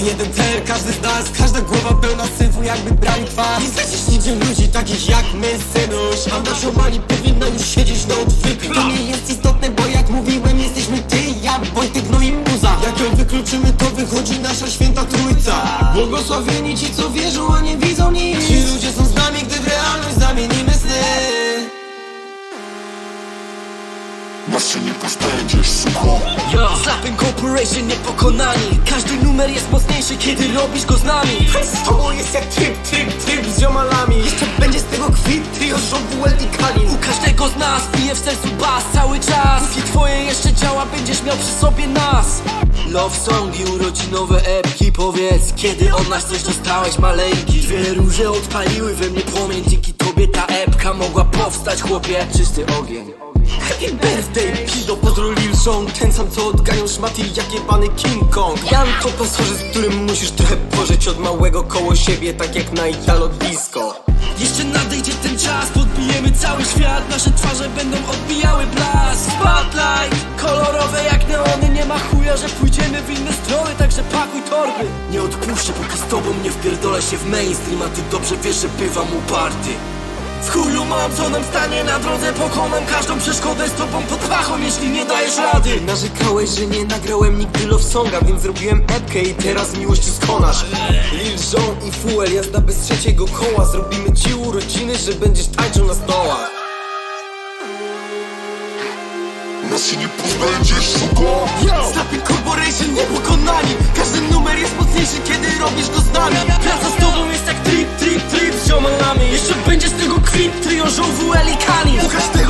jeden cel, każdy z nas Każda głowa pełna syfu, jakby brali twarz. Nie nigdzie ludzi takich jak my, synuś. A nasza mani powinna już siedzieć na odwyku To nie jest istotne, bo jak mówiłem Jesteśmy ty, ja, Wojtek, no i muza Jak ją wykluczymy, to wychodzi nasza święta trójca. Błogosławieni ci, co wierzą, a nie widzą nic. Ci ludzie są z nami, gdy w realność zamienimy sny. Nas się nie pozbędziesz, suko Yo, Slapping Corporation niepokonani. Każdy numer jest mocniejszy, kiedy robisz go z nami. Z tobą jest jak tryb, tryb, tryb z ziomalami. Jeszcze będzie z tego kwit, trio, żobu, i kalin U każdego z nas bije w sercu bas cały czas. Póki twoje jeszcze działa, będziesz miał przy sobie nas. Love songi, urodzinowe epki. Powiedz, kiedy od nas coś dostałeś maleńki? Dwie róże odpaliły we mnie płomień. Dzięki tobie ta epka mogła powstać, chłopie. Czysty ogień. Happy birthday, Pido, pozdro Jon Ten sam co odganiał szmaty jak jebany King Kong. Jan to pasożyt, z którym musisz trochę pożyć Od małego koło siebie, tak jak na Italo Disco. Jeszcze nadejdzie ten czas, podbijemy cały świat. Nasze twarze będą odbijały blask. Spotlight, kolorowe jak neony. Nie ma chuja, że pójdziemy w inne strony Także pakuj torby. Nie odpuszczę, póki z tobą nie wpierdolę się w mainstream A ty dobrze wiesz, że bywam uparty w chuju mam, co nam stanie na drodze. Pokonam każdą przeszkodę z tobą pod pachą Jeśli nie dajesz rady. Narzekałeś, że nie nagrałem nigdy love songa Więc zrobiłem epkę i teraz miłości skonasz Lil Jon i Fuel, jazda bez trzeciego koła. Zrobimy ci urodziny, że będziesz tańczył na stołach. Nas się nie pozbędziesz, suko Slapping Corporation niepokonani. Każdy numer nas bije w sercu bas